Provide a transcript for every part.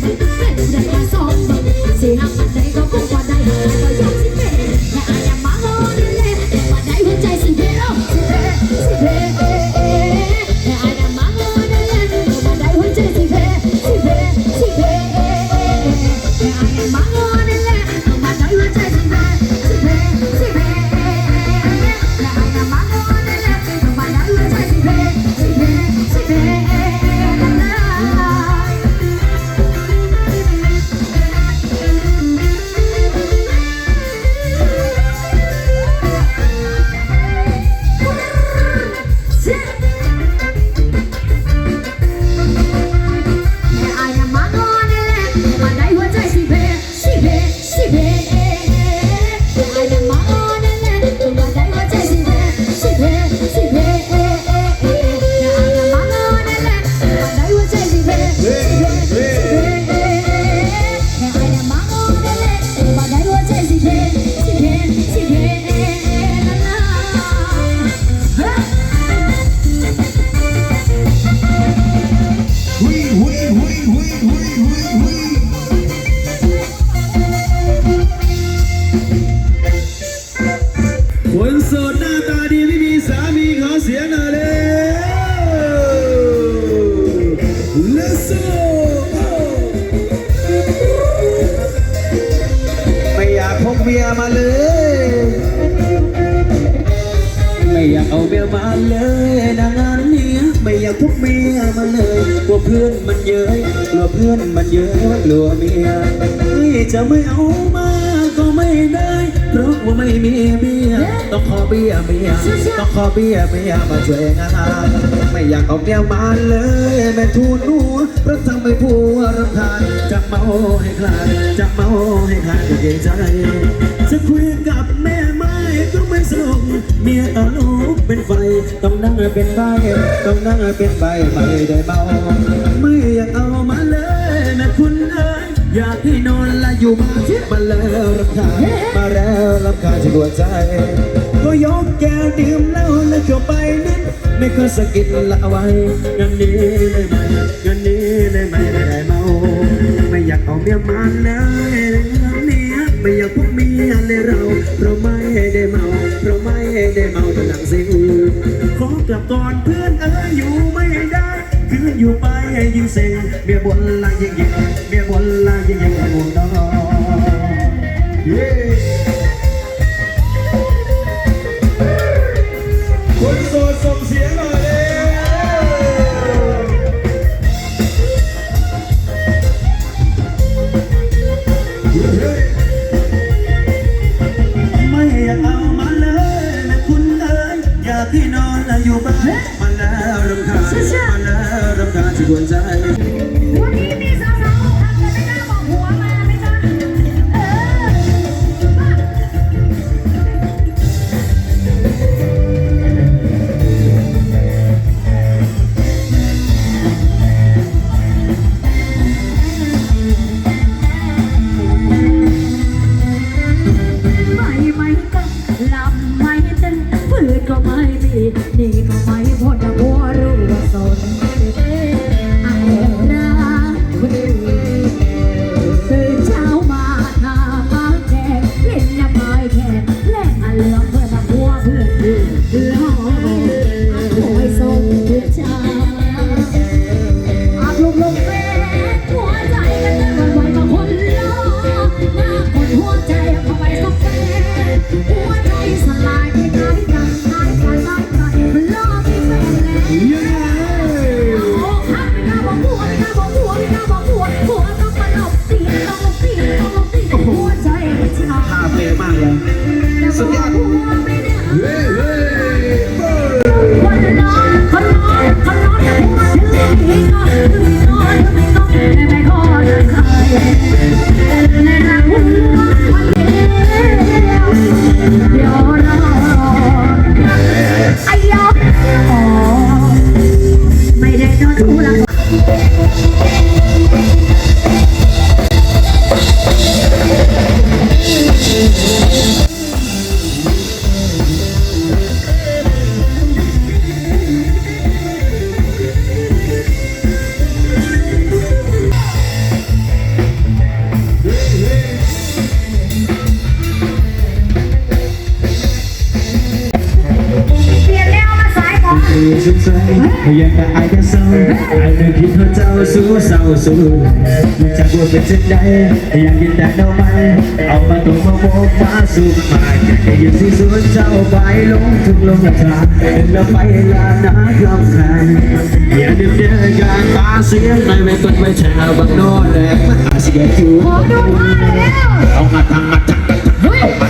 Thank you. คนโสดหน้าตาดีไม่มีสามีขอเสียหน่เร็ว Let's go ไม่อยากพกเมียมาเลย ไม่อยากเอาเมียมาเลยนางานเนี้ยไม่อยากพกเมียมาเลยกลัวเพื่อนมันเยอะกลัวเพื่อนมันเยอะกลัวเมียจะไม่เอามาก็ไม่ได้เพราะว่าไม่มีเมียต้องขอเบี้ยเมียต้องขอเบี้ยเมียมาช่วยงานไม่อยากเอาเมียมาเลยแม่ทูนหัวรักทำไม่ผัวรำคาญจะเมาให้คลายจะเมาให้ใครเกรงใจจะคุยกับแม่มา ก็ไม่สนุกเมียตาลูกเป็นไฟ ต้องนั่งเป็นใบต้องนั่งเป็นใบไม่ได้เมาไม่อยากเอามาเลยนะคุณเอ้ยอยากที่นอนและอยู่มาเทียบมาแล้วรับคามาแล้วรับคาที่หัวใจ ก็ยกแก้วดื่มเหล้าแล้วเข้าไปนิดไม่เคยสะกิดละไว้งานนี้ไม่ไหมงานนี้ ก่อนเพื่อนเอออยู่ไม่ได้คืนอยู่ไปยิ่งเซ็งเมียบนลายยิ่งยิ่งเมียบนลายยิ่งยิ่งไม่หมดดอกเย้ควส่งเสียงอยเลไม่อยากเอามาเลยนะคุณเอ๋ยอยากให้น้อง 我在。 อยากจะอายกันเศร้าอ้เไม่คิดว่าเจ้าสู้เศร้าสู้มันจะบวชเป็นเช่นใดอยากกินแต่ดอกไม้เอามาตรงมาโบกฟ้าสุขมาไอ้ยันที่สู้เจ้าไปลงทุกลมทางเห็นแล้ไปลาน้าคำแลงยอย่าดือเดือดกันตาเสียงไม่ไม่ต้นไม่เช่บังโน่แหลกมันอาเสียอยู่โอ้ดูท่าแล้วเอามาทางมาจักกันเอา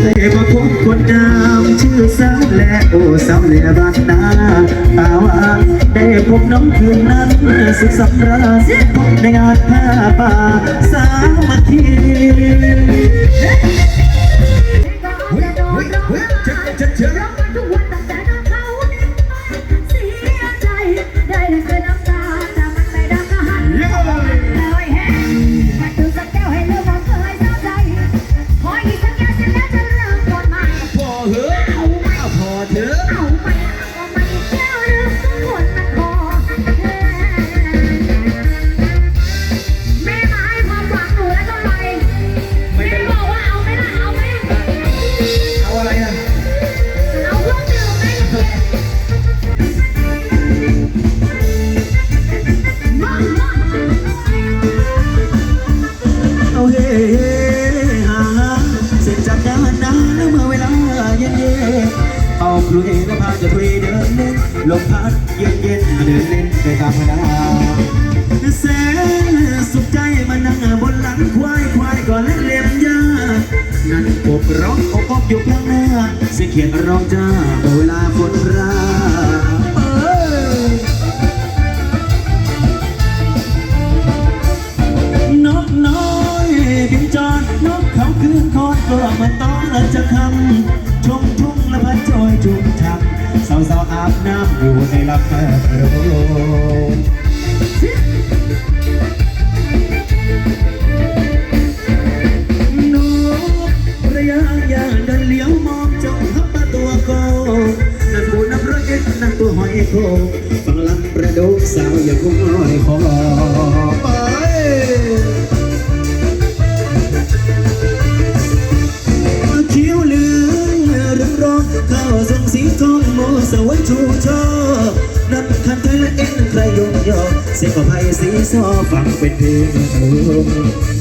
เคยมาพบคนงามชื่อสาวและโอ้สาวเหลือบางนาตาวาได้พบน้องคืนนั้นสุดสำราญพบในงานผ้าป่าสาวมาที และพาจะคุยเดินเล่นลมพัดเย็นเย็นมาเดินเล่นไปตามพนาแสนสุขใจมานั่งบนหลังควายควายก่อนเล่นเล่มยานั่นอบร้องอบอบอยู่ข้างหน้าเสียเขียนร้องจ้าเมื่อเวลาฝนรา โคฟังลำประดกสาวอย่าคงอ้อยคอไปคิ้วเหลืองเรืองรองเข้าทรงสีทองโมสวยชูช่อ ใครยงยอเสียงของไพสีซอฟังเป็นเพลง